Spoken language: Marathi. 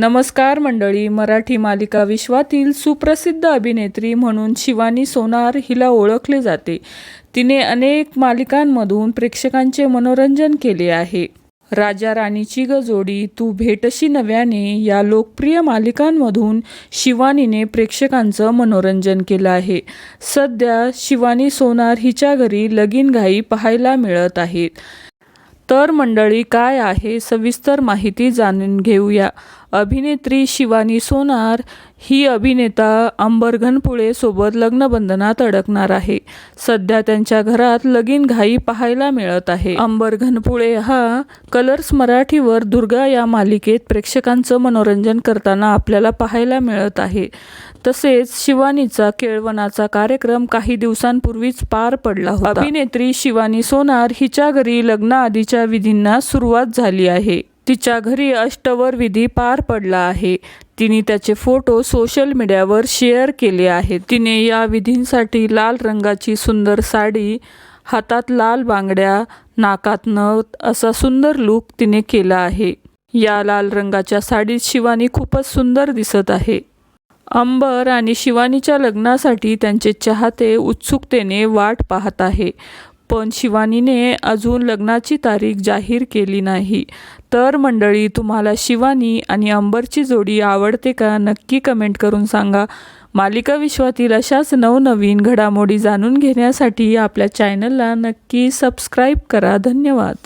नमस्कार मंडळी मराठी मालिका विश्वातील सुप्रसिद्ध अभिनेत्री म्हणून शिवानी सोनार हिला ओळखले जाते. तिने अनेक मालिकांमधून प्रेक्षकांचे मनोरंजन केले आहे. राजा राणीची ग जोडी तू भेटशी नव्याने या लोकप्रिय मालिकांमधून शिवानीने प्रेक्षकांचं मनोरंजन केलं आहे. सध्या शिवानी सोनार हिच्या घरी लगीनघाई पाहायला मिळत आहेत. तर मंडळी काय आहे सविस्तर माहिती जाणून घेऊया. अभिनेत्री शिवानी सोनार ही अभिनेता अंबर घनपुळे सोबत लग्नबंधनात अडकणार आहे. सध्या त्यांच्या घरात लगीन घाई पाहायला मिळत आहे. अंबर घनपुळे हा कलर्स मराठीवर दुर्गा या मालिकेत प्रेक्षकांचं मनोरंजन करताना आपल्याला पाहायला मिळत आहे. तसेच शिवानीचा केळवणाचा कार्यक्रम काही दिवसांपूर्वीच पार पडला होता. अभिनेत्री शिवानी सोनार हिच्या घरी लग्नाआधीच्या विधींना सुरुवात झाली आहे. तिच्या घरी अष्टवर विधी पार पडला आहे. तिने त्याचे फोटो सोशल मीडियावर शेअर केले आहेत. तिने या विधींसाठी लाल रंगाची सुंदर साडी हातात लाल बांगड्या नाकात नथ असा सुंदर लूक तिने केला आहे. या लाल रंगाच्या साडीत शिवानी खूपच सुंदर दिसत आहे. अंबर आणि शिवानीच्या लग्नासाठी त्यांचे चाहते उत्सुकतेने वाट पाहत आहे. पण शिवानीने अजून लग्नाची तारीख जाहीर केली नाही. तर मंडळी तुम्हाला शिवानी आणि अंबरची जोडी आवडते का नक्की कमेंट करून सांगा. मालिका विश्वातील अशाच नवनवीन घडामोडी जाणून घेण्यासाठी आपल्या चॅनलला नक्की सबस्क्राईब करा. धन्यवाद.